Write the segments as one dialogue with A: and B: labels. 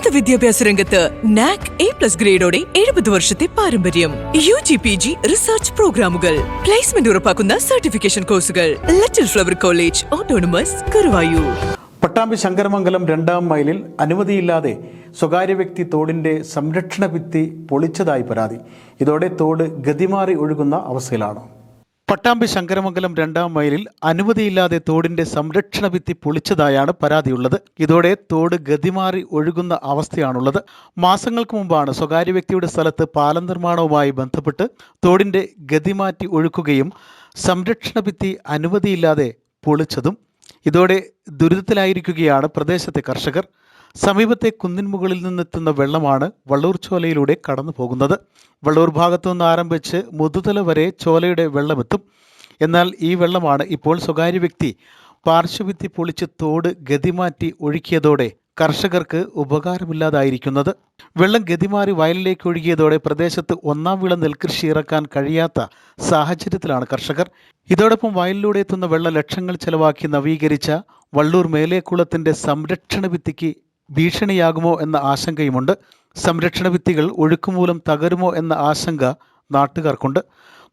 A: ഉന്നത വിദ്യാഭ്യാസ രംഗത്ത് നാക് എ പ്ലസ് ഗ്രേഡോടെ എഴുപത് വർഷത്തെ പാരമ്പര്യം. U G P G research പ്രോഗ്രാമുകൾ പ്ലേസ്മെന്റ് ഉറപ്പാക്കുന്ന സർട്ടിഫിക്കേഷൻ കോഴ്സുകൾ Little Flower College autonomous Karuvayur
B: Pattambi Shankaramangalam രണ്ടാം മൈലിൽ അനുമതിയില്ലാതെ സ്വകാര്യ വ്യക്തി തോടിന്റെ സംരക്ഷണ ഭിത്തി പൊളിച്ചതായി പരാതി. ഇതോടെ തോട് ഗതിമാറി ഒഴുകുന്ന അവസ്ഥയിലാണ്. പട്ടാമ്പി ശങ്കരമംഗലം രണ്ടാം മൈലിൽ അനുമതിയില്ലാതെ തോടിന്റെ സംരക്ഷണ ഭിത്തി പൊളിച്ചതായാണ് പരാതിയുള്ളത്. ഇതോടെ തോട് ഗതിമാറി ഒഴുകുന്ന അവസ്ഥയാണുള്ളത്. മാസങ്ങൾക്ക് മുമ്പാണ് സ്വകാര്യ വ്യക്തിയുടെ സ്ഥലത്ത് പാലം നിർമ്മാണവുമായി ബന്ധപ്പെട്ട് തോടിന്റെ ഗതിമാറ്റി ഒഴുക്കുകയും സംരക്ഷണ ഭിത്തി അനുമതിയില്ലാതെ പൊളിച്ചതും. ഇതോടെ ദുരിതത്തിലായിരിക്കുകയാണ് പ്രദേശത്തെ കർഷകർ. സമീപത്തെ കുന്നിൻ മുകളിൽ നിന്നെത്തുന്ന വെള്ളമാണ് വള്ളൂർ ചോലയിലൂടെ കടന്നു പോകുന്നത്. വള്ളൂർ ഭാഗത്തു നിന്ന് ആരംഭിച്ച് മുതുതല വരെ ചോലയുടെ വെള്ളമെത്തും. എന്നാൽ ഈ വെള്ളമാണ് ഇപ്പോൾ സ്വകാര്യ വ്യക്തി പാർശ്വഭിത്തി പൊളിച്ച് തോട് ഗതിമാറ്റി ഒഴുക്കിയതോടെ കർഷകർക്ക് ഉപകാരമില്ലാതായിരിക്കുന്നത്. വെള്ളം ഗതിമാറി വയലിലേക്ക് ഒഴുകിയതോടെ പ്രദേശത്ത് ഒന്നാം വിള നെൽകൃഷി ഇറക്കാൻ കഴിയാത്ത സാഹചര്യത്തിലാണ് കർഷകർ. ഇതോടൊപ്പം വയലിലൂടെ എത്തുന്ന വെള്ളം ലക്ഷങ്ങൾ ചെലവാക്കി നവീകരിച്ച വള്ളൂർ മേലേക്കുളത്തിന്റെ സംരക്ഷണ ഭിത്തിക്ക് ഭീഷണിയാകുമോ എന്ന ആശങ്കയുമുണ്ട്. സംരക്ഷണ ഭിത്തികൾ ഒഴുക്കുമൂലം തകരുമോ എന്ന ആശങ്ക നാട്ടുകാർക്കുണ്ട്.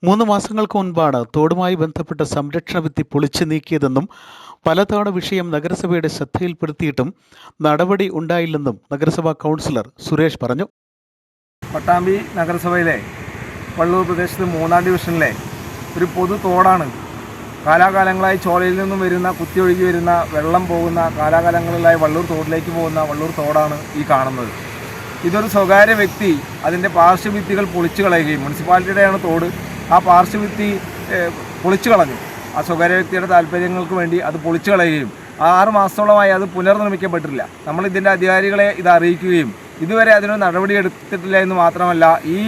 B: മൂന്ന് മാസങ്ങൾക്ക് മുൻപാണ് തോടുമായി ബന്ധപ്പെട്ട സംരക്ഷണ ഭിത്തി പൊളിച്ചു നീക്കിയതെന്നും പലതവണ വിഷയം നഗരസഭയുടെ ശ്രദ്ധയിൽപ്പെടുത്തിയിട്ടും നടപടി ഉണ്ടായില്ലെന്നും നഗരസഭാ കൗൺസിലർ സുരേഷ് പറഞ്ഞു.
C: പട്ടാമ്പി നഗരസഭയിലെ വള്ളൂർ പ്രദേശത്ത് മൂന്നാം ഡിവിഷനിലെ ഒരു പൊതു തോടാണ് കാലാകാലങ്ങളായി ചോലയിൽ നിന്നും വരുന്ന കുത്തിയൊഴുകി വരുന്ന വെള്ളം പോകുന്ന കാലാകാലങ്ങളിലായി വള്ളൂർ തോട്ടിലേക്ക് പോകുന്ന വള്ളൂർ തോടാണ് ഈ കാണുന്നത്. ഇതൊരു സ്വകാര്യ വ്യക്തി അതിന്റെ പാർശ്വഭിത്തികൾ പൊളിച്ചു കളയുകയും മുനിസിപ്പാലിറ്റിയുടെയാണ് തോട് ആ പാർശ്വഭിത്തി പൊളിച്ചു കളഞ്ഞു. ആ സ്വകാര്യ വ്യക്തിയുടെ താല്പര്യങ്ങൾക്ക് വേണ്ടി അത് പൊളിച്ചു കളയുകയും ആറ് മാസത്തോളമായി അത് പുനർനിർമ്മിക്കപ്പെട്ടില്ല നമ്മൾ ഇതിന്റെ അധികാരികളെ ഇത് അറിയിക്കുകയും ഇതുവരെ അതിനൊരു നടപടി എടുത്തിട്ടില്ല എന്ന് മാത്രമല്ല ഈ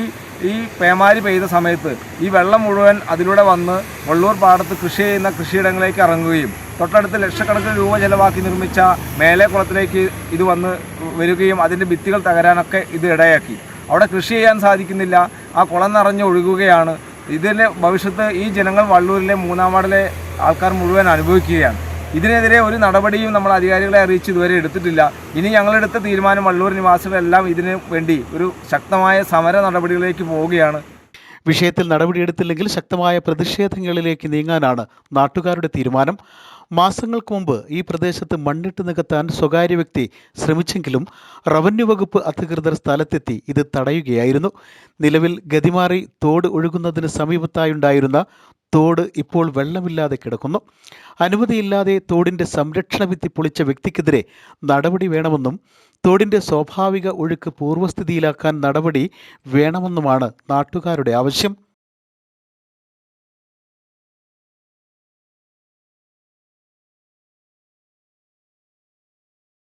C: ഈ പേമാരി പെയ്ത സമയത്ത് ഈ വെള്ളം മുഴുവൻ അതിലൂടെ വന്ന് വള്ളൂർ പാടത്ത് കൃഷി ചെയ്യുന്ന കൃഷിയിടങ്ങളിലേക്ക് ഇറങ്ങുകയും തൊട്ടടുത്ത് ലക്ഷക്കണക്കിന് രൂപ ചെലവാക്കി നിർമ്മിച്ച മേലെ കുളത്തിലേക്ക് ഇത് വന്ന് വരികയും അതിന്റെ ഭിത്തികൾ തകരാനൊക്കെ ഇത് ഇടയാക്കി. അവിടെ കൃഷി ചെയ്യാൻ സാധിക്കുന്നില്ല. ആ കുളം നിറഞ്ഞ് ഒഴുകുകയാണ്. ഇതിന്റെ ഭവിഷ്യത്ത് ഈ ജനങ്ങൾ വള്ളൂരിലെ മൂന്നാം വാർഡിലെ ആൾക്കാർ മുഴുവൻ അനുഭവിക്കുകയാണ്. ഇതിനെതിരെ ഒരു നടപടിയും നമ്മൾ അധികാരികളെ അറിയിച്ച് ഇതുവരെ എടുത്തിട്ടില്ല. ഇനി ഞങ്ങളെടുത്ത തീരുമാനം വള്ളൂർ നിവാസികളെല്ലാം ഇതിനു വേണ്ടി ഒരു ശക്തമായ സമര നടപടികളിലേക്ക് പോവുകയാണ്.
B: വിഷയത്തിൽ നടപടിയെടുത്തില്ലെങ്കിൽ ശക്തമായ പ്രതിഷേധങ്ങളിലേക്ക് നീങ്ങാനാണ് നാട്ടുകാരുടെ തീരുമാനം. മാസങ്ങൾക്ക് മുമ്പ് ഈ പ്രദേശത്ത് മണ്ണിട്ട് നികത്താൻ സ്വകാര്യ വ്യക്തി ശ്രമിച്ചെങ്കിലും റവന്യൂ വകുപ്പ് അധികൃതർ സ്ഥലത്തെത്തി ഇത് തടയുകയായിരുന്നു. നിലവിൽ ഗതിമാറി തോട് ഒഴുകുന്നതിന് സമീപത്തായുണ്ടായിരുന്ന തോട് ഇപ്പോൾ വെള്ളമില്ലാതെ കിടക്കുന്നു. അനുമതിയില്ലാതെ തോടിന്റെ സംരക്ഷണ ഭിത്തി പൊളിച്ച വ്യക്തിക്കെതിരെ നടപടി വേണമെന്നും തോടിന്റെ സ്വാഭാവിക ഒഴുക്ക് പൂർവസ്ഥിതിയിലാക്കാൻ നടപടി വേണമെന്നുമാണ് നാട്ടുകാരുടെ ആവശ്യം.